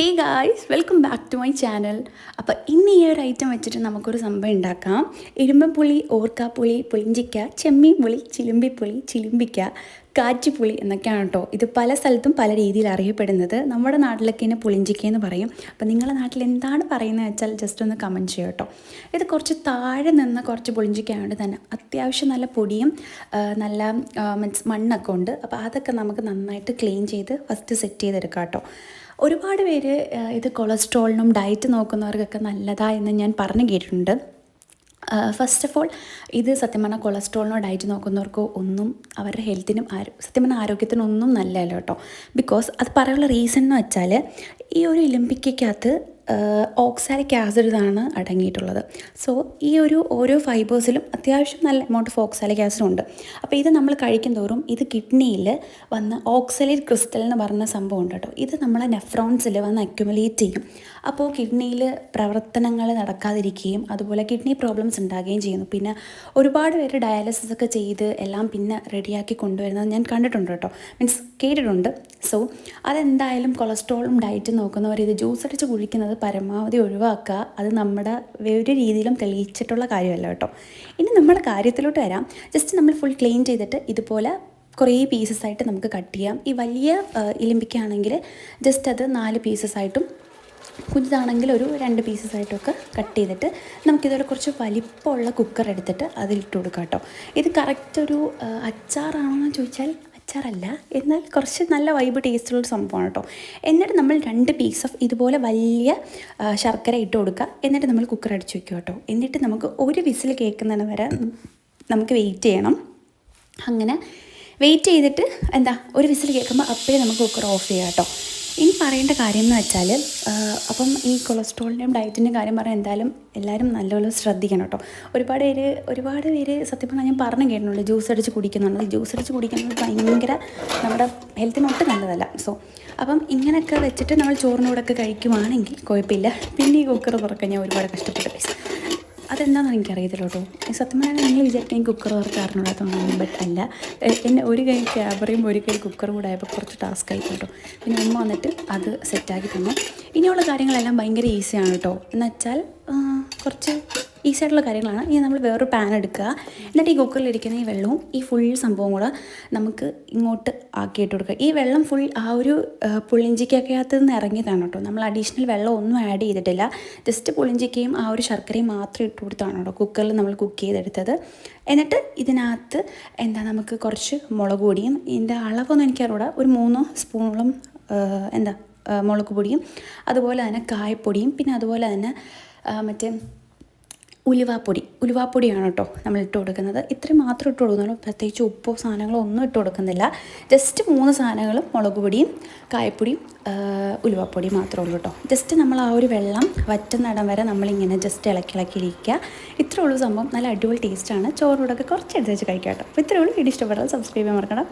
Hey guys welcome back to my channel അപ്പോൾ ഇന്ന് ഈ ഒരു ഐറ്റം വെച്ചിട്ട് നമുക്കൊരു സംഭവം ഉണ്ടാക്കാം. ഇരുമ്പപ്പുളി ഓർക്കാപ്പുളി പുളിഞ്ചിക്ക ചെമ്മീൻ പുളി ചിലുമ്പിപ്പുളി ചിലുമ്പിക്ക കാറ്റിപ്പുളി എന്നൊക്കെയാണ് കേട്ടോ ഇത് പല സ്ഥലത്തും പല രീതിയിൽ അറിയപ്പെടുന്നത്. നമ്മുടെ നാട്ടിലൊക്കെ ഇതിനെ പുളിഞ്ചിക്ക എന്ന് പറയും. അപ്പോൾ നിങ്ങളുടെ നാട്ടിൽ എന്താണ് പറയുന്നത് വെച്ചാൽ ജസ്റ്റ് ഒന്ന് കമന്റ് ചെയ്യുക കേട്ടോ ഇത് കുറച്ച് താഴെ നിന്ന് കുറച്ച് പുളിഞ്ചിക്കയായതുകൊണ്ട് തന്നെ അത്യാവശ്യം നല്ല പൊടിയും നല്ല മീൻസ് മണ്ണൊക്കെ ഉണ്ട്. അപ്പോൾ അതൊക്കെ നമുക്ക് നന്നായിട്ട് ക്ലീൻ ചെയ്ത് ഫസ്റ്റ് സെറ്റ് ചെയ്തെടുക്കാം കേട്ടോ ഒരുപാട് പേര് ഇത് കൊളസ്ട്രോളിനും ഡയറ്റ് നോക്കുന്നവർക്കൊക്കെ നല്ലതാ എന്ന് ഞാൻ പറഞ്ഞു കേട്ടിട്ടുണ്ട്. ഫസ്റ്റ് ഓഫ് ഓൾ ഇത് സത്യം പറഞ്ഞാൽ കൊളസ്ട്രോളിനോ ഡയറ്റ് നോക്കുന്നവർക്കോ ഒന്നും അവരുടെ ഹെൽത്തിനും ആരോ സത്യം പറഞ്ഞാൽ ആരോഗ്യത്തിനും ഒന്നും നല്ലതല്ല കേട്ടോ. ബിക്കോസ് അത് പറയാനുള്ള റീസൺ എന്ന് വെച്ചാൽ ഈ ഒരു ഇലമ്പിക്കകത്ത് ഓക്സാലിക് ആസിഡാണ് അടങ്ങിയിട്ടുള്ളത്. സോ ഈ ഒരു ഓരോ ഫൈബേഴ്സിലും അത്യാവശ്യം നല്ല എമൗണ്ട് ഓഫ് ഓക്സാലിക് ആസിഡ് ഉണ്ട്. അപ്പോൾ ഇത് നമ്മൾ കഴിക്കും തോറും ഇത് കിഡ്നിയിൽ വന്ന് ഓക്സലേറ്റ് ക്രിസ്റ്റൽ എന്ന് പറഞ്ഞ സംഭവം ഉണ്ട് കേട്ടോ. ഇത് നമ്മളെ നെഫ്രോൺസിൽ വന്ന് അക്യുമുലേറ്റ് ചെയ്യും. അപ്പോൾ കിഡ്നിയിൽ പ്രവർത്തനങ്ങൾ നടക്കാതിരിക്കുകയും അതുപോലെ കിഡ്നി പ്രോബ്ലംസ് ഉണ്ടാകുകയും ചെയ്യുന്നു. പിന്നെ ഒരുപാട് പേര് ഡയാലിസിസ് ഒക്കെ ചെയ്ത് എല്ലാം പിന്നെ റെഡിയാക്കി കൊണ്ടുവരുന്നത് ഞാൻ കണ്ടിട്ടുണ്ട് കേട്ടോ. മീൻസ് കേട്ടിട്ടുണ്ട്. സോ അതെന്തായാലും കൊളസ്ട്രോളും ഡയറ്റും നോക്കുന്നവർ ഇത് ജ്യൂസ് അടിച്ച് കുഴിക്കുന്നത് പരമാവധി ഒഴിവാക്കുക. അത് നമ്മുടെ ഒരു രീതിയിലും തെളിയിച്ചിട്ടുള്ള കാര്യമല്ല കേട്ടോ. ഇനി നമ്മുടെ കാര്യത്തിലോട്ട് വരാം. ജസ്റ്റ് നമ്മൾ ഫുൾ ക്ലീൻ ചെയ്തിട്ട് ഇതുപോലെ കുറേ പീസസ് ആയിട്ട് നമുക്ക് കട്ട് ചെയ്യാം. ഈ വലിയ ഇലിമ്പിക്കാണെങ്കിൽ ജസ്റ്റ് അത് നാല് പീസസ് ആയിട്ടും കുഞ്ഞിതാണെങ്കിൽ ഒരു രണ്ട് പീസസ് ആയിട്ടൊക്കെ കട്ട് ചെയ്തിട്ട് നമുക്കിതൊരു കുറച്ച് വലിപ്പമുള്ള കുക്കർ എടുത്തിട്ട് അതിലിട്ട് കൊടുക്കാം കേട്ടോ. ഇത് കറക്റ്റ് ഒരു അച്ചാറാണോ എന്ന് ചോദിച്ചാൽ അച്ചാറല്ല എന്നാൽ കുറച്ച് നല്ല വൈബ് ടേസ്റ്റുള്ള സംഭവമാണ് കേട്ടോ. എന്നിട്ട് നമ്മൾ രണ്ട് പീസ് ഓഫ് ഇതുപോലെ വലിയ ശർക്കര ഇട്ട് കൊടുക്കുക. എന്നിട്ട് നമ്മൾ കുക്കർ അടിച്ച് വെക്കുക കേട്ടോ. എന്നിട്ട് നമുക്ക് ഒരു വിസിൽ കേൾക്കുന്നതിന് വരെ നമുക്ക് വെയിറ്റ് ചെയ്യണം. അങ്ങനെ വെയിറ്റ് ചെയ്തിട്ട് എന്താ ഒരു വിസിൽ കേൾക്കുമ്പോൾ അപ്പോഴേ നമുക്ക് കുക്കർ ഓഫ് ചെയ്യാം കേട്ടോ. ഇനി പറയേണ്ട കാര്യം എന്ന് വെച്ചാൽ അപ്പം ഈ കൊളസ്ട്രോളിന്റെയും ഡയറ്റിന്റെയും കാര്യം പറയാൻ എന്തായാലും എല്ലാവരും നല്ലപോലെ ശ്രദ്ധിക്കണം കേട്ടോ. ഒരുപാട് പേര് ഒരുപാട് പേര് സത്യം പറഞ്ഞാൽ ഞാൻ പറഞ്ഞു കേട്ടിട്ടുണ്ട് ജ്യൂസ് അടിച്ച് കുടിക്കുന്നുണ്ട് ജ്യൂസ് അടിച്ച് കുടിക്കുന്നത് ഭയങ്കര നമ്മുടെ ഹെൽത്തിന് ഒട്ടും നല്ലതല്ല. സോ അപ്പം ഇങ്ങനെയൊക്കെ വെച്ചിട്ട് നമ്മൾ ചോറിനോടൊക്കെ കഴിക്കുവാണെങ്കിൽ കുഴപ്പമില്ല. പിന്നെ ഈ കുക്കർ തുറക്കാൻ ഞാൻ ഒരുപാട് കഷ്ടപ്പെട്ടു അതെന്താണെന്ന് എനിക്കറിയത്തില്ല കേട്ടോ സത്യം പറഞ്ഞാൽ നിങ്ങൾ വിചാരിക്കും കുക്കർ വർക്ക് തുറക്കാറിനോടത്തൊന്നും ബട്ട് അല്ല. എന്നെ ഒരു കൈ ക്യാമറയും ഒരു കൈ കുക്കറും കൂടെ ആയപ്പോൾ കുറച്ച് ടാസ്ക് ആയി കേട്ടോ. പിന്നെ ഉമ്മ വന്നിട്ട് അത് സെറ്റാക്കി തന്നു. ഇനിയുള്ള കാര്യങ്ങളെല്ലാം ഭയങ്കര ഈസിയാണ് കേട്ടോ. എന്നുവെച്ചാൽ കുറച്ച് ഈസി ആയിട്ടുള്ള കാര്യങ്ങളാണ്. ഇനി നമ്മൾ വേറൊരു പാൻ എടുക്കുക. എന്നിട്ട് ഈ കുക്കറിലിരിക്കുന്ന ഈ വെള്ളവും ഈ ഫുൾ സംഭവം കൂടെ നമുക്ക് ഇങ്ങോട്ട് ആക്കിയിട്ട് കൊടുക്കുക. ഈ വെള്ളം ഫുൾ ആ ഒരു പുളിഞ്ചിക്കകത്ത് നിന്ന് ഇറങ്ങിയതാണ് കേട്ടോ. നമ്മൾ അഡീഷണൽ വെള്ളം ഒന്നും ആഡ് ചെയ്തിട്ടില്ല. ജസ്റ്റ് പുളിഞ്ചിക്കയും ആ ഒരു ശർക്കരയും മാത്രം ഇട്ട് കൊടുത്താണ് കേട്ടോ കുക്കറിൽ നമ്മൾ കുക്ക് ചെയ്തെടുത്തത്. എന്നിട്ട് ഇതിനകത്ത് എന്താ നമുക്ക് കുറച്ച് മുളക് പൊടിയും ഇതിന്റെ അളവൊന്നും എനിക്കറിയൂടാ ഒരു മൂന്ന് സ്പൂണോളം എന്താ മുളക് പൊടിയും അതുപോലെ തന്നെ കായപ്പൊടിയും പിന്നെ അതുപോലെ തന്നെ മറ്റേ ഉലുവാപ്പൊടി. ഉലുവാപ്പൊടിയാണ് കേട്ടോ നമ്മൾ ഇട്ട് കൊടുക്കുന്നത്. ഇത്രയും മാത്രം ഇട്ട് കൊടുക്കുന്നുള്ളൂ. പ്രത്യേകിച്ച് ഉപ്പോ സാധനങ്ങളോ ഒന്നും ഇട്ട് കൊടുക്കുന്നില്ല. ജസ്റ്റ് മൂന്ന് സാധനങ്ങളും മുളക് പൊടിയും കായപ്പൊടിയും ഉലുവാപ്പൊടിയും മാത്രമേ ഉള്ളൂ കേട്ടോ. ജസ്റ്റ് നമ്മൾ ആ ഒരു വെള്ളം വറ്റുന്നിടം വരെ നമ്മളിങ്ങനെ ജസ്റ്റ് ഇളക്കി ഇളക്കിയിരിക്കുക ഇത്രേ ഉള്ളൂ സംഭവം. നല്ല അടിപൊളി ടേസ്റ്റാണ് ചോറിനോടൊക്കെ കുറച്ച് എടുത്ത് വെച്ച് കഴിക്കാം കേട്ടോ. അപ്പോൾ ഇത്രേ ഉള്ളൂ. വീഡിയോ ഇഷ്ടപ്പെട്ടാൽ സബ്സ്ക്രൈബ് ചെയ്യാൻ മറക്കണം